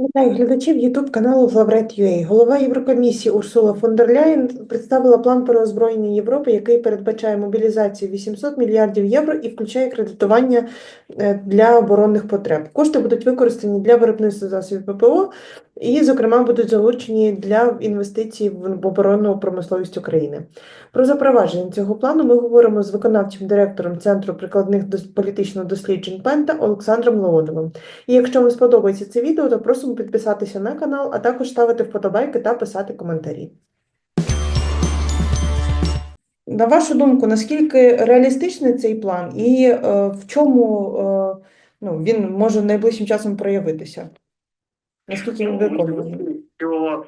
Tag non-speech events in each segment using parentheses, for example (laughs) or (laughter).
Вітаю глядачів YouTube каналу Главред.ua. Голова Єврокомісії Урсула фон дер Ляєн представила план переозброєння Європи, який передбачає мобілізацію 800 мільярдів євро і включає кредитування е, для оборонних потреб. Кошти будуть використані для виробництва засобів ППО і, зокрема, будуть залучені для інвестицій в оборонну промисловість України. Про запровадження цього плану ми говоримо з виконавчим директором Центру прикладних політичних досліджень Пента Олександром Леоновим. І якщо вам сподобається це відео, то просимо підписатися на канал, а також ставити вподобайки та писати коментарі. На вашу думку, наскільки реалістичний цей план і е, в чому е, ну, він може найближчим часом проявитися? Наскільки він виконуваний? що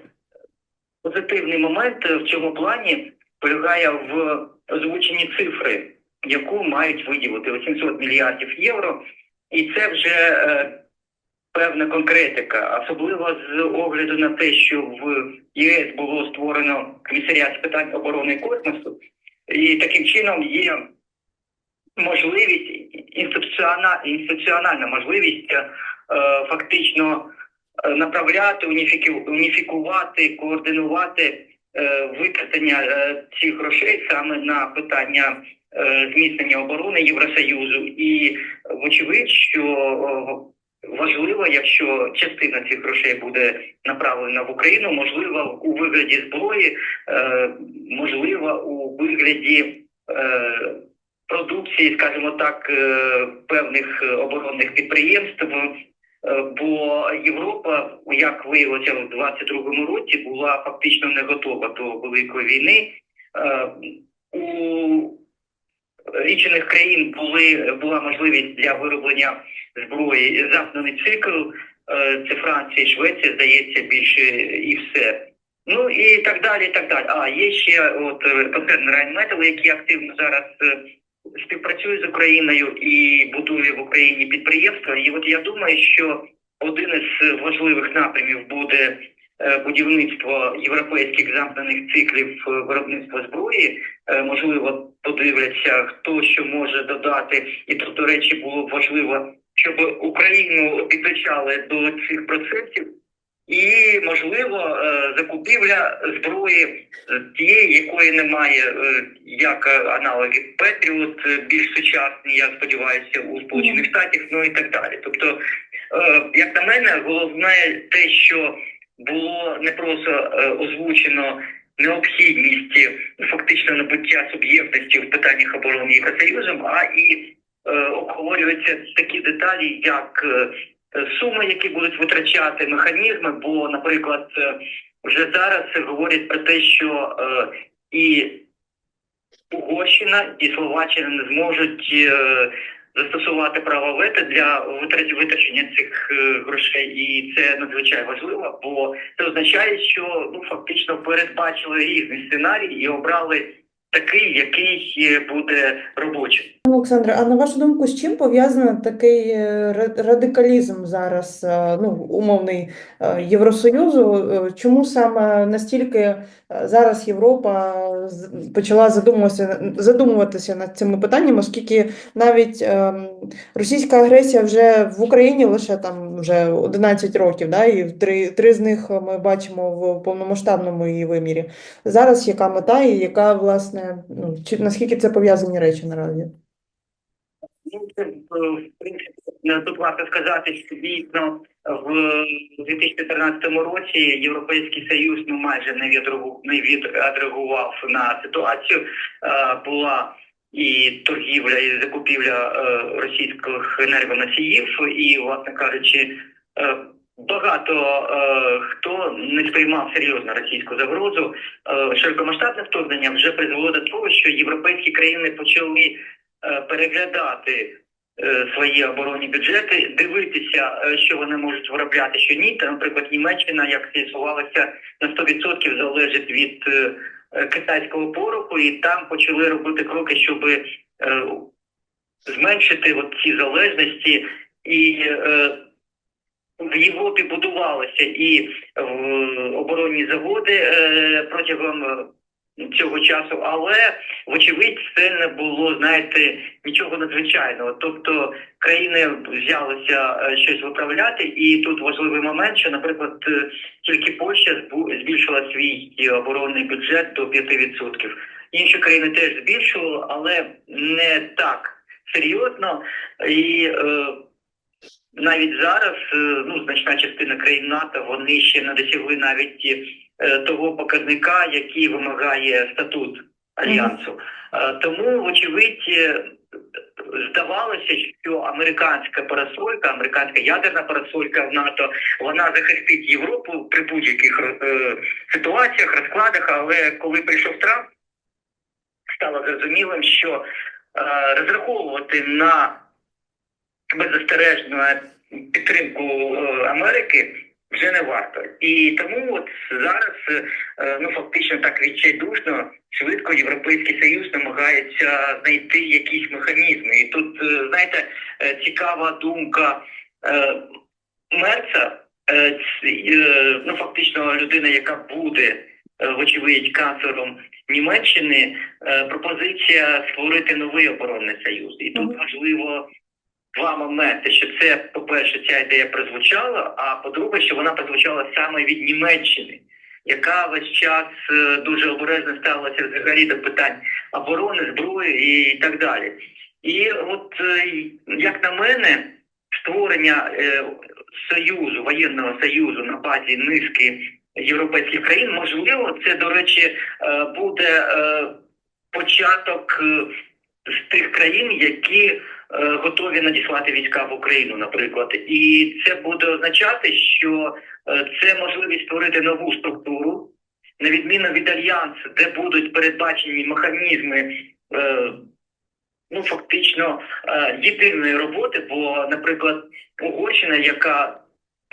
позитивний момент в цьому плані полягає в озвученні цифри, яку мають виділити 800 мільярдів євро, і це вже е, певна конкретика, особливо з огляду на те, що в ЄС було створено комісаріат з питань оборони космосу, і таким чином є можливість інституціональна, інституціональна можливість е, фактично е, направляти, уніфіку- уніфікувати, координувати е, використання е, цих грошей саме на питання зміцнення оборони Євросоюзу. І вочевидь, що важливо, якщо частина цих грошей буде направлена в Україну, можливо, у вигляді зброї, е, можливо, у вигляді. е, Продукції, скажімо так, е, певних оборонних підприємств, бо Європа, як виявилося в 22-му році, була фактично не готова до великої війни. У річних країн були була можливість для вироблення зброї замкнений цикл. Е, Це Франція, Швеція, здається, більше і все. Ну і так далі. і так далі. А є ще от е, концерн Rheinmetall, який активно зараз е, співпрацює з Україною і будує в Україні підприємства. І от я думаю, що один із важливих напрямів буде будівництво європейських замкнених циклів е, виробництва зброї. Е, Можливо, подивляться, хто що може додати. І тут, до речі, було б важливо, щоб Україну підключали до цих процесів. І можливо е, закупівля зброї е, тієї, якої немає, е, як е, аналоги Петріот, е, більш сучасні, я сподіваюся, у Сполучених Штатах, ну і так далі. Тобто, е, як на мене, головне те, що було не просто е, озвучено необхідність фактично набуття суб'єктності в питаннях оборони Євросоюзом, а і е, обговорюються такі деталі, як е, суми, які будуть витрачати механізми. Бо, наприклад, вже зараз говорять про те, що і Угорщина і Словаччина не зможуть застосувати право вето для витрачення цих е, грошей, і це надзвичайно важливо, бо це означає, що ну фактично передбачили різні сценарії і обрали такий, який е, буде робочим. Олександре, а на вашу думку, з чим пов'язаний такий е, радикалізм зараз, е, ну, умовний Євросоюзу? Чому саме настільки зараз Європа почала задумуватися, задумуватися над цими питаннями, оскільки навіть ем, російська агресія вже в Україні лише там вже 11 років, да, і три, три з них ми бачимо в повномасштабному її вимірі. Зараз яка мета і яка, власне, ну, чи, наскільки це пов'язані речі наразі? Ну, е, в принципі, тут варто сказати, що дійсно в 2014 році Європейський Союз ну майже не відреагу- відреагував на ситуацію. Е, Була і торгівля, і закупівля е, російських енергоносіїв, і, власне кажучи, е, багато е, хто не сприймав серйозно російську загрозу. Е, Широкомасштабне вторгнення вже призвело до того, що європейські країни почали е, переглядати е, свої оборонні бюджети, дивитися, що вони можуть виробляти, що ні. Та, наприклад, Німеччина, як з'ясувалося, на 100% залежить від китайського пороху, і там почали робити кроки, щоб е, зменшити от ці залежності і. Е, в Європі будувалися і е, оборонні заводи е, протягом е, цього часу, але вочевидь це не було, знаєте, нічого надзвичайного. Тобто країни взялися е, щось виправляти, і тут важливий момент, що, наприклад, е, тільки Польща збільшила свій е, оборонний бюджет до 5%. Інші країни теж збільшували, але не так серйозно. І е, навіть зараз ну, значна частина країн НАТО вони ще не досягли навіть того показника, який вимагає статут альянсу. Е, Тому, вочевидь, е, здавалося, що американська парасолька, американська ядерна парасолька в НАТО, вона захистить Європу при будь-яких е, ситуаціях, розкладах. Але коли прийшов Трамп, стало зрозумілим, що е, розраховувати на беззастережну підтримку е, Америки вже не варто. І тому от зараз е, ну фактично так відчайдушно швидко Європейський Союз намагається знайти якісь механізми. І тут е, знаєте е, цікава думка Мерца, ну фактично людина, яка буде вочевидь канцлером Німеччини, пропозиція створити новий оборонний союз. І тут важливо два моменти: що це, по-перше, ця ідея прозвучала, а по-друге, що вона прозвучала саме від Німеччини, яка весь час е, дуже обережно ставилася взагалі до питань оборони, зброї і так далі. І от е, як на мене, створення е, союзу, воєнного союзу на базі низки європейських країн, можливо, це, до речі, буде початок з тих країн, які готові надіслати війська в Україну, наприклад, і це буде означати, що е, це можливість створити нову структуру, на відміну від альянсу, де будуть передбачені механізми. Е, Ну, фактично е, єдиної роботи, бо, наприклад, Угорщина, яка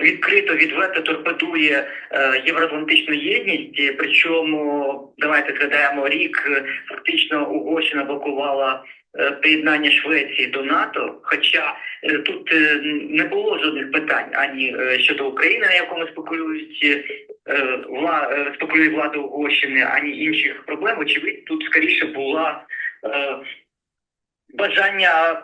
відкрито відверто торпедує е, євроатлантичну єдність, причому давайте згадаємо рік, е, фактично Угорщина блокувала е, приєднання Швеції до НАТО. Хоча е, тут е, не було жодних питань ані е, щодо України, на якому спекулюють е, вла, е, спекулює влада Угорщини, ані інших проблем. Очевидь, тут скоріше була е, бажання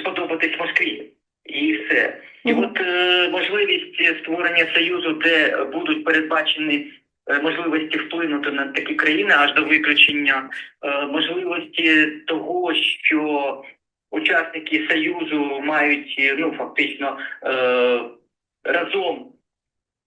сподобатись Москві. І все. І от е, можливість створення союзу, де будуть передбачені е, можливості вплинути на такі країни аж до виключення, е, можливості того, що учасники союзу мають е, ну фактично е, разом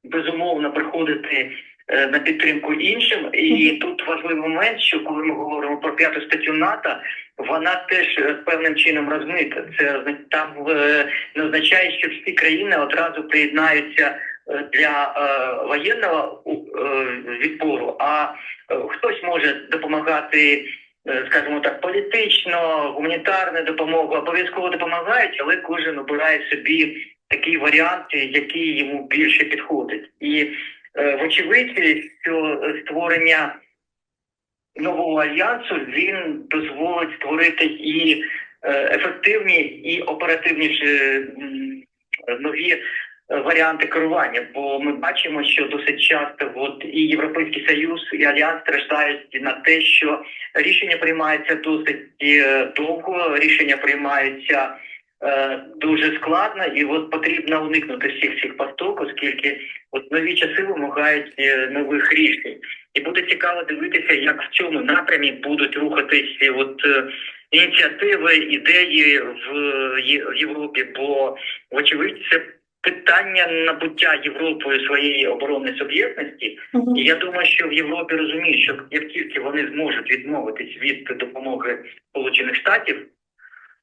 безумовно приходити е, на підтримку іншим. І тут важливий момент, що коли ми говоримо про п'яту статтю НАТО, вона теж е, певним чином розмита. Це там е, не означає, що всі країни одразу приєднаються е, для е, воєнного е, відпору, а е, хтось може допомагати. е, Скажімо так, політично, гуманітарну допомогу обов'язково допомагають, але кожен обирає собі такий варіант, який йому більше підходить. І е, вочевидь, що створення нового альянсу він дозволить створити і е, ефективні, і оперативніші нові е, варіанти керування. Бо ми бачимо, що досить часто от і Європейський Союз, і Альянс страждають на те, що рішення приймаються досить е, довго, рішення приймаються. е, Дуже складно, і от потрібно уникнути всіх цих пасток, оскільки от нові часи вимагають е, нових рішень. І буде цікаво дивитися, як в цьому напрямі будуть рухатись от ініціативи, ідеї в Європі. Бо, вочевидь, це питання набуття Європою своєї оборонної суб'єктності. І я думаю, що в Європі розуміють, що як тільки вони зможуть відмовитись від допомоги Сполучених Штатів,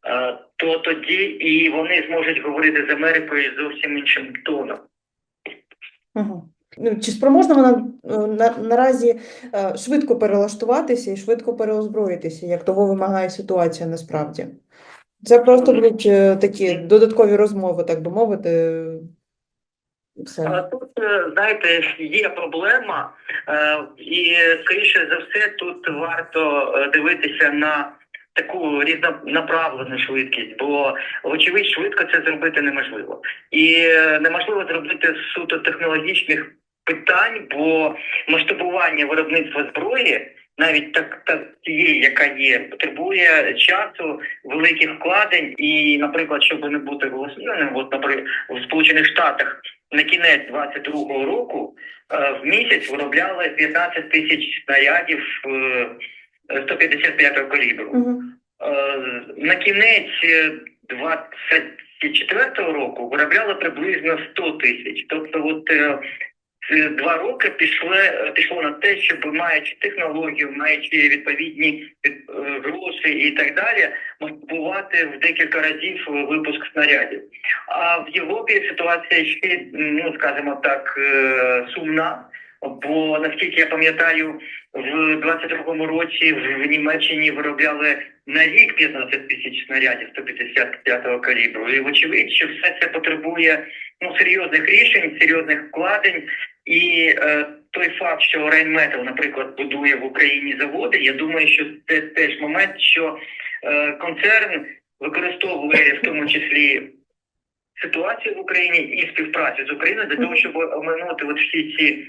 е, то тоді і вони зможуть говорити з Америкою зовсім іншим тоном. Ну, чи спроможна вона е, на, наразі е, швидко перелаштуватися і швидко переозброїтися, як того вимагає ситуація насправді? Це просто будуть е, такі додаткові розмови, так би мовити. Все. Тут, е, знаєте, є проблема, е, і скоріше за все, тут варто дивитися на таку різнонаправлену швидкість, бо вочевидь швидко це зробити неможливо. І неможливо зробити суто технологічних питань, бо масштабування виробництва зброї, навіть так, так тієї, яка є, потребує часу, великих вкладень. І, наприклад, щоб не бути голослівним, от, наприклад, в Сполучених Штатах на кінець 22-го року е, в місяць виробляли 15 тисяч снарядів е, 155-го калібру. Угу. Е, На кінець е, 24-го року виробляли приблизно 100 тисяч. Тобто, от е, ці два роки пішло, пішло на те, щоб маючи технологію, маючи відповідні е, гроші і так далі, масштабувати в декілька разів випуск снарядів. А в Європі ситуація ще, ну скажімо так, е, сумна. Бо наскільки я пам'ятаю, в 22-му році в Німеччині виробляли на рік 15 тисяч снарядів 155-го калібру. І вочевидь, що все це потребує ну серйозних рішень, серйозних вкладень. І е, той факт, що Рейнметал, наприклад, будує в Україні заводи, я думаю, що це теж момент, що е, концерн використовує в тому числі ситуацію в Україні і співпрацю з Україною для того, щоб оминути от всі ці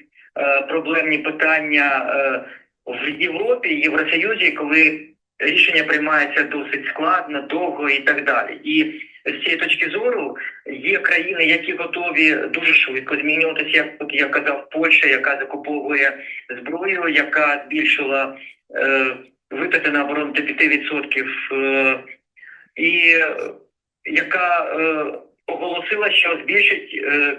проблемні питання е, в Європі, Євросоюзі, коли рішення приймається досить складно, довго і так далі. І з цієї точки зору є країни, які готові дуже швидко змінюватися, як я казав, Польща, яка закуповує зброю, яка збільшила е, витрати на оборону до 5%, е, і е, яка е, оголосила, що збільшить е,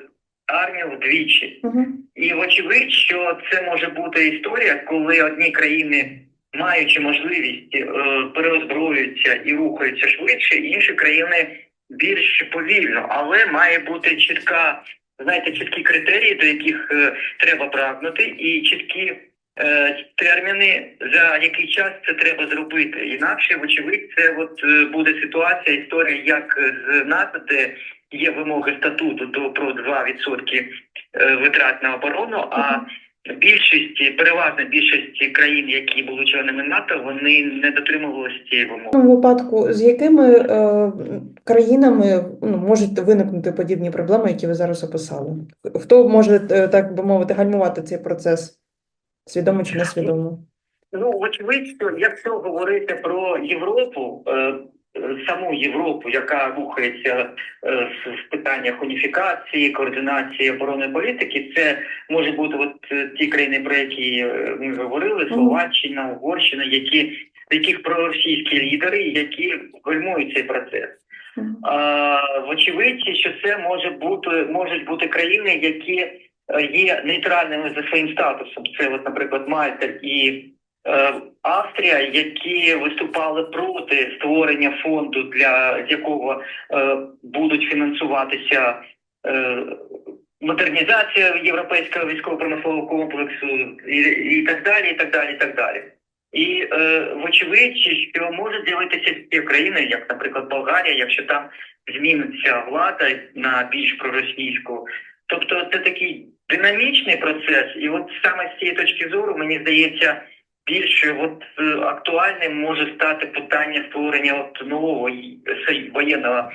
армію вдвічі. Угу. І вочевидь, що це може бути історія, коли одні країни, маючи можливість, е, переозброюються і рухаються швидше, інші країни більш повільно, але має бути чітка, знаєте, чіткі критерії, до яких е, треба прагнути, і чіткі е, терміни, за який час це треба зробити. Інакше, вочевидь, це от буде ситуація, історія, як з НАТО, де є вимоги статуту до про 2% е, витрат на оборону. А більшість, переважна більшість країн, які були членами НАТО, вони не дотримувалися цієї вимоги. Цьому випадку, з якими е, країнами ну, можуть виникнути подібні проблеми, які ви зараз описали? Хто може, е, так би мовити, гальмувати цей процес? Свідомо чи несвідомо? Ну, очевидь, що якщо говорити про Європу, е, саму Європу, яка рухається е, в- в питаннях уніфікації, координації оборонної політики, це може бути от е, ті країни, про які е, ми говорили, Словаччина, Угорщина, які яких проросійські лідери, які гальмують цей процес. А, Вочевидь, що це може бути можуть бути країни, які е, є нейтральними за своїм статусом. Це, от, наприклад, Мальта і е, Австрія, які виступали проти створення фонду, для якого е, будуть фінансуватися. Е, Модернізація європейського військово-промислового комплексу і, і так далі, і так далі, і так далі. І е, вочевидь, що можуть з'явитися ті країни, як, наприклад, Болгарія, якщо там зміниться влада на більш проросійську. Тобто це такий динамічний процес, і от саме з цієї точки зору, мені здається, більш от е, актуальним може стати питання створення от нового воєнного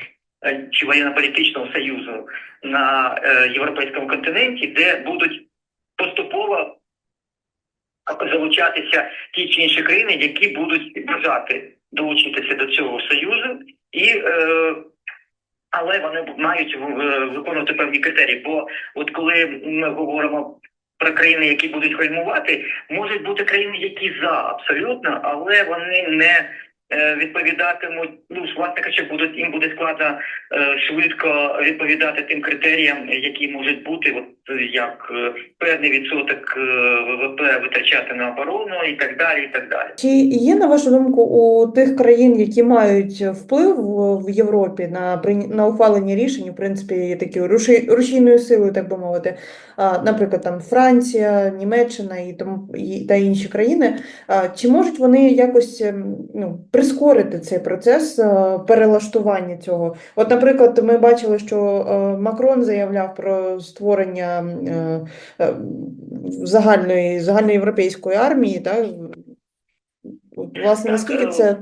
е, чи воєнно-політичного союзу на е, європейському континенті, де будуть поступово залучатися ті чи інші країни, які будуть бажати долучитися до цього союзу, і але вони мають виконувати певні критерії. Бо от коли ми говоримо про країни, які будуть гальмувати, можуть бути країни, які за абсолютно, але вони не е, відповідатимуть. Ну власне кажучи, будуть їм буде складно е, швидко відповідати тим критеріям, які можуть бути, як е, певний відсоток е, ВВП витрачати на оборону і так далі, і так далі. Чи є, на вашу думку, у тих країн, які мають вплив в Європі на, на ухвалення рішень, в принципі, такі руші- рушійною силою, так би мовити, наприклад, там Франція, Німеччина і тому та інші країни, чи можуть вони якось ем, ну, прискорити цей процес е, перелаштування цього? От, наприклад, ми бачили, що Макрон заявляв про створення загальної загальноєвропейської армії, так? От, Власне, наскільки е, це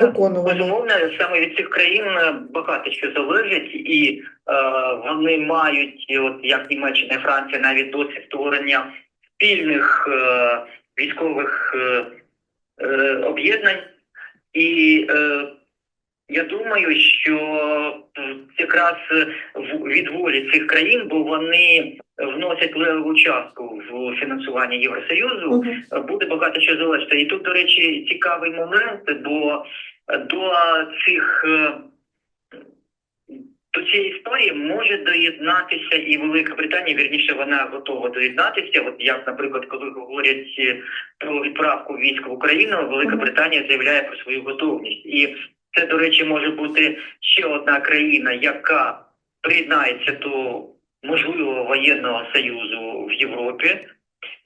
виконували. Безумовно, саме від цих країн е, багато що залежить, і е, вони мають, от як Німеччина і Франція, навіть досвід створення спільних е, військових е, е, об'єднань. І е, я думаю, що е, якраз е, від волі цих країн, бо вони вносять левову частку в фінансування Євросоюзу, Мгм. буде багато що залежати. І тут, до речі, цікавий момент, бо до цих до цієї історії може доєднатися і Велика Британія, вірніше вона готова доєднатися. От як, наприклад, коли говорять про відправку військ в Україну, Велика Британія заявляє про свою готовність. І це, до речі, може бути ще одна країна, яка приєднається до можливого воєнного союзу в Європі.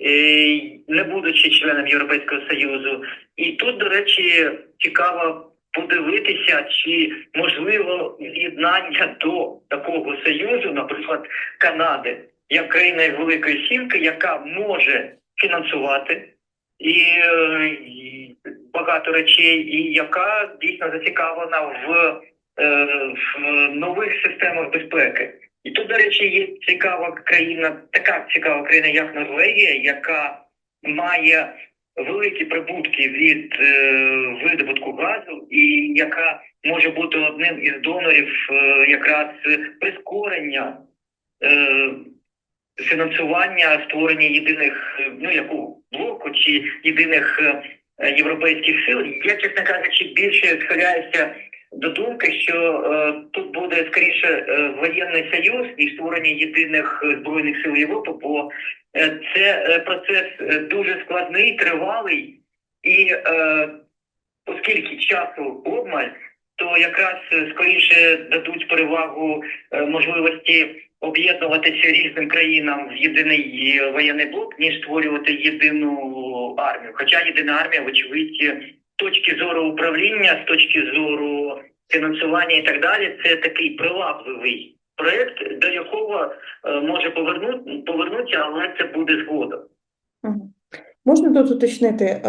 е, Не будучи членом Європейського Союзу, і тут, до речі, цікаво подивитися, чи можливо з'єднання до такого союзу, наприклад, Канади, як країна Великої Сімки, яка може фінансувати е, і багато речей, і яка дійсно зацікавлена в, е, в нових системах безпеки. І тут, до речі, є цікава країна, така цікава країна, як Норвегія, яка має великі прибутки від е, видобутку газу, і яка може бути одним із донорів е, якраз прискорення е, фінансування створення єдиних ну яку блоку чи єдиних е, європейських сил. Я, чесно кажучи, більше схиляюся до думки, що е, тут буде скоріше е, воєнний союз ніж створення єдиних е, збройних сил Європи, бо е, це е, процес е, дуже складний, тривалий, і е, оскільки часу обмаль, то якраз е, скоріше дадуть перевагу е, можливості об'єднуватися різним країнам в єдиний е, воєнний блок, ніж створювати єдину армію. Хоча єдина армія, вочевидь, з точки зору управління, з точки зору фінансування і так далі, це такий привабливий проект, до якого е, може повернути повернутися, але це буде згодом. Можна тут уточнити, е,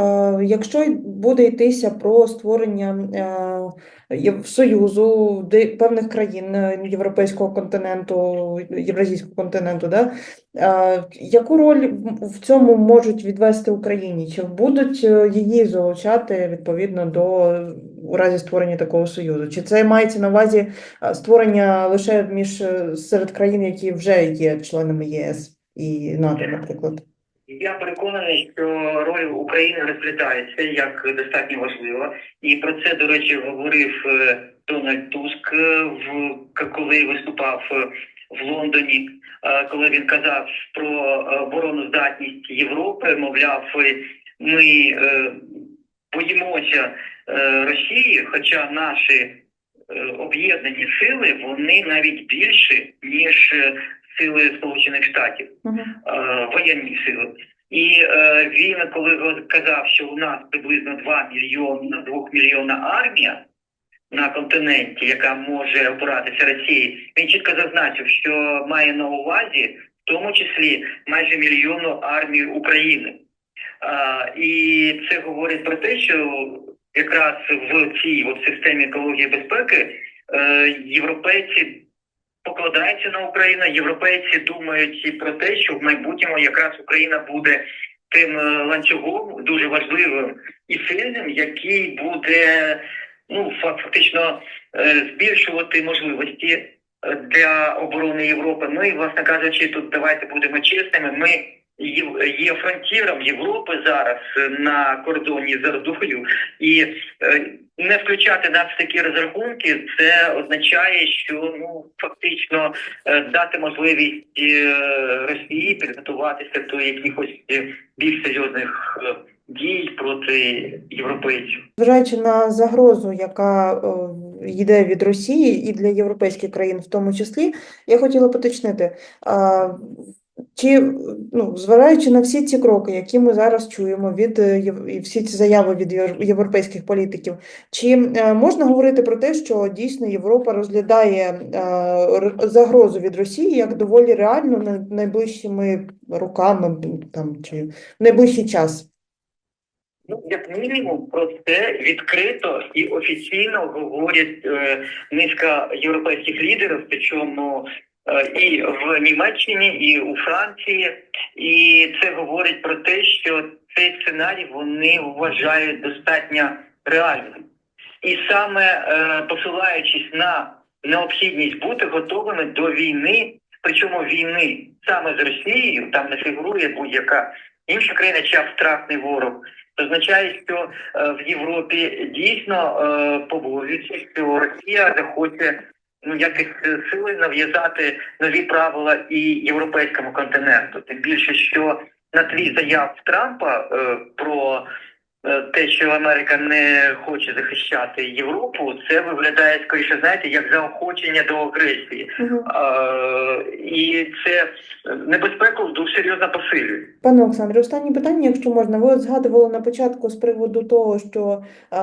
якщо буде йтися про створення е, Союзу певних країн е, Європейського континенту, Євразійського континенту, да? яку роль в- цьому можуть відвести Україні? Чи будуть її залучати відповідно до у разі створення такого союзу? Чи це мається на увазі створення лише між серед країн, які вже є членами ЄС і НАТО, наприклад? Я переконаний, що роль України розглядається як достатньо важлива, і про це, до речі, говорив е, Дональд Туск, е, в коли виступав е, в Лондоні, коли він казав про обороноздатність Європи, мовляв, ми боїмося Росії, хоча наші об'єднані сили вони навіть більші ніж сили Сполучених Штатів Мгм. е, воєнні сили. І е, він, коли казав, що у нас приблизно 2 мільйона 2 мільйона армія на континенті, яка може опиратися Росії, він чітко зазначив, що має на увазі в тому числі майже мільйонну армію України. А, і це говорить про те, що якраз в цій от системі екології безпеки е, європейці покладаються на Україну. Європейці думають і про те, що в майбутньому якраз Україна буде тим е, ланцюгом дуже важливим і сильним, який буде ну фа- фактично е, збільшувати можливості е, для оборони Європи. Ну і власне кажучи, тут давайте будемо чесними. Ми є- фронтіром Європи зараз на кордоні з Ордою, і е, не включати нас в такі розрахунки, це означає, що ну фактично е, дати можливість е, Росії підготуватися до якихось більш серйозних дій проти європейців. Зважаючи на загрозу, яка йде від Росії і для європейських країн в тому числі, я хотіла поточнити, чи, ну, зважаючи на всі ці кроки, які ми зараз чуємо від е, і всі ці заяви від європейських політиків, чи е, можна говорити про те, що дійсно Європа розглядає е, загрозу від Росії як доволі реальну найближчими роками, там, чи в найближчий час? Ну, як мінімум, про це відкрито і офіційно говорять е, низка європейських лідерів, причому і в Німеччині, і у Франції. І це говорить про те, що цей сценарій вони вважають достатньо реальним. І саме е, посилаючись на необхідність бути готовими до війни, причому війни саме з Росією, там не фігурує будь-яка інша країна чи абстрактний ворог. Означає, що е, в Європі дійсно е, побоюються, що Росія захоче ну якось сили нав'язати нові правила і європейському континенту. Тим більше, що на тлі заяв Трампа е, про е, те, що Америка не хоче захищати Європу, це виглядає скоріше, знаєте, як заохочення до агресії, Мгм. е, і це небезпеку дуже серйозно посилює. Пане Олександре, останнє питання, якщо можна. Ви от згадували на початку з приводу того, що е,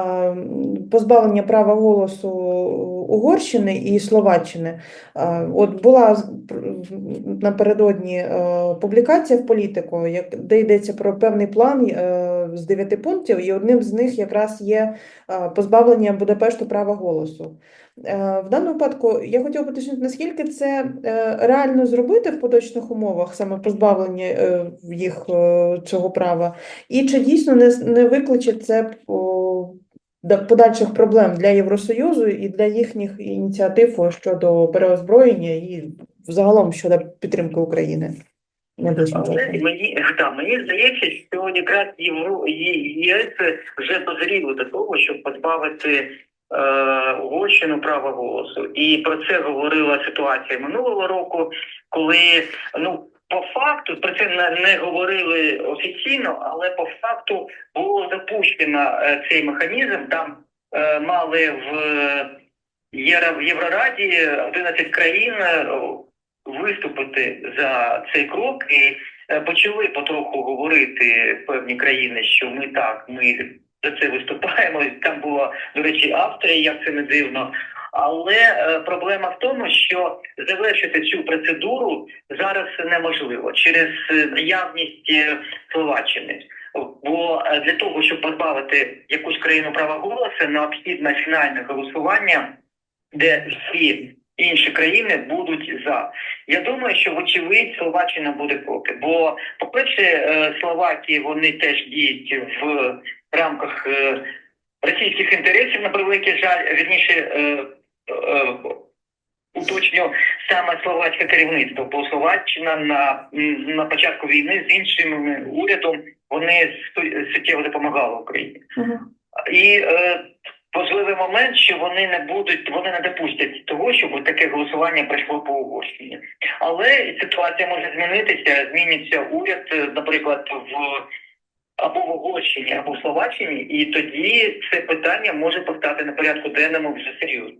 позбавлення права голосу Угорщини і Словаччини. Е, от була напередодні е, публікація в політику, як, де йдеться про певний план е, з дев'яти пунктів, і одним з них якраз є е, позбавлення Будапешту права голосу. Е, В даному випадку я хотіла поточнити, наскільки це е, реально зробити в поточних умовах, саме позбавлення їх цього права, і чи дійсно не викличе це подальших проблем для Євросоюзу і для їхніх ініціатив щодо переозброєння і загалом щодо підтримки України? Найближчим Але мені (laughs) да, мені здається, що якраз Євро ЄС вже дозріли до того, щоб позбавити е, Угорщину права голосу. І про це говорила ситуація минулого року, коли ну. По факту про це не, не говорили офіційно, але по факту було запущено е, цей механізм. Там е, мали в Євро- в Єврораді 11 країн е, виступити за цей крок і е, почали потроху говорити певні країни, що ми так, ми за це виступаємо. Там була, до речі, Австрія, як це не дивно. Але е, проблема в тому, що завершити цю процедуру зараз неможливо через е, наявність Словаччини. Бо для того, щоб позбавити якусь країну права голосу, необхідне фінальне голосування, де всі інші країни будуть за. Я думаю, що вочевидь Словаччина буде проти. Бо, по-перше, е, Словакії вони теж діють в рамках е, російських інтересів, на превеликий жаль, вірніше. е, Уточню саме словацьке керівництво, бо Словаччина на, на початку війни з іншим урядом вони су- суттєво допомагали Україні. Мгм. І е, важливий момент, що вони не будуть, вони не допустять того, щоб таке голосування прийшло по Угорщині. Але ситуація може змінитися, зміниться уряд, е, наприклад, в або в Угорщині, або в Словаччині, і тоді це питання може постати на порядку денному вже серйозно.